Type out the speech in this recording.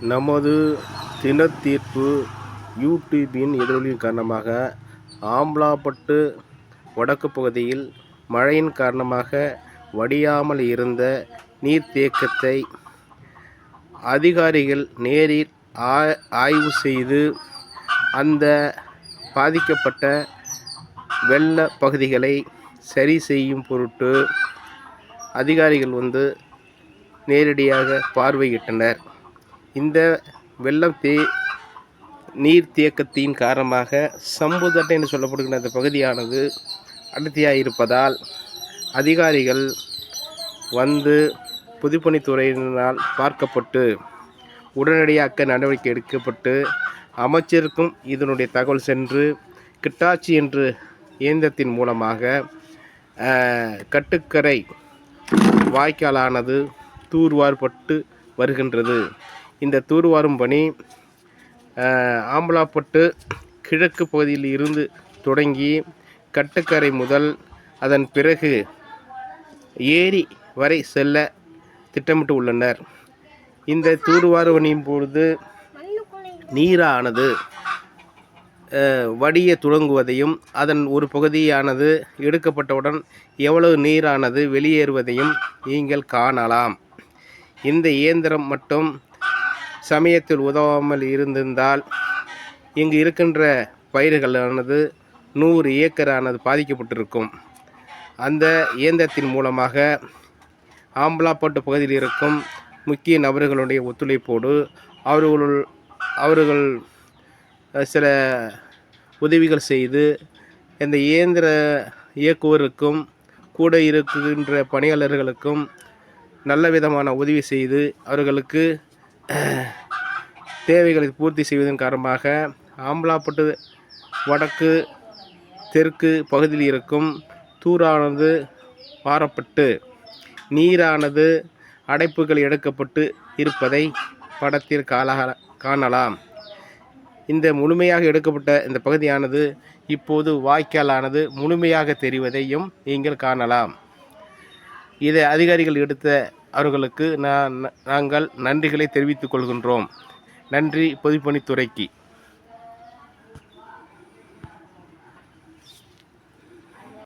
நமது தினத்தீர்ப்பு யூடியூபின் எதிரொலியின் காரணமாக ஆம்லாப்பட்டு வடக்கு பகுதியில் மழையின் காரணமாக வடியாமல் இருந்த நீர்த்தேக்கத்தை அதிகாரிகள் நேரில் ஆ- ஆய்வு செய்து அந்த பாதிக்கப்பட்ட வெள்ள பகுதிகளை சரி செய்யும் பொருட்டு அதிகாரிகள் வந்து நேரடியாக பார்வையிட்டனர். இந்த வெள்ளம் தே நீர் தேக்கத்தின் காரணமாக சம்புதட்டை என்று சொல்லப்படுகின்ற அந்த பகுதியானது அடர்த்தியாக இருப்பதால் அதிகாரிகள் வந்து பொதுப்பணித்துறையினால் பார்க்கப்பட்டு உடனடியாக நடவடிக்கை எடுக்கப்பட்டு அமைச்சருக்கும் இதனுடைய தகவல் சென்று கிட்டாச்சி என்று இயந்திரத்தின் மூலமாக கட்டுக்கரை வாய்க்காலானது தூர்வார்பட்டு வருகின்றது. இந்த தூர்வாரும் பணி ஆம்பலாப்பட்டு கிழக்கு பகுதியில் இருந்து தொடங்கி கட்டுக்கரை முதல் அதன் பிறகு ஏரி வரை செல்ல திட்டமிட்டு உள்ளனர். இந்த தூர்வாரவணியின் பொழுது நீரானது வடிய துவங்குவதையும் அதன் ஒரு பகுதியானது எடுக்கப்பட்டவுடன் எவ்வளவு நீரானது வெளியேறுவதையும் நீங்கள் காணலாம். இந்த இயந்திரம் மட்டும் சமயத்தில் உதவாமல் இருந்திருந்தால் இங்கு இருக்கின்ற பயிர்களானது நூறு ஏக்கரானது பாதிக்கப்பட்டிருக்கும். அந்த இயந்திரத்தின் மூலமாக ஆம்பலாப்பட்டு பகுதியில் இருக்கும் முக்கிய நபர்களுடைய ஒத்துழைப்போடு அவர்கள் அவர்கள் சில உதவிகள் செய்து இந்த இயந்திர இயக்குவருக்கும் கூட இருக்கின்ற பணியாளர்களுக்கும் நல்ல விதமான உதவி செய்து அவர்களுக்கு தேவைகளை பூர்த்தி செய்வதன் காரணமாக ஆம்பலாப்பட்டு வடக்கு தெற்கு பகுதியில் இருக்கும் தூரானது பாரப்பட்டு நீரானது அடைப்புகள் எடுக்கப்பட்டு இருப்பதை படத்தில் காலாக காணலாம். இந்த முழுமையாக எடுக்கப்பட்ட இந்த பகுதியானது இப்போது வாய்க்காலானது முழுமையாக தெரிவதையும் நீங்கள் காணலாம். இதை அதிகாரிகள் எடுத்த அவர்களுக்கு நான் நாங்கள் நன்றிகளை தெரிவித்துக் கொள்கின்றோம். நன்றி பொதுப்பணித்துறைக்கு.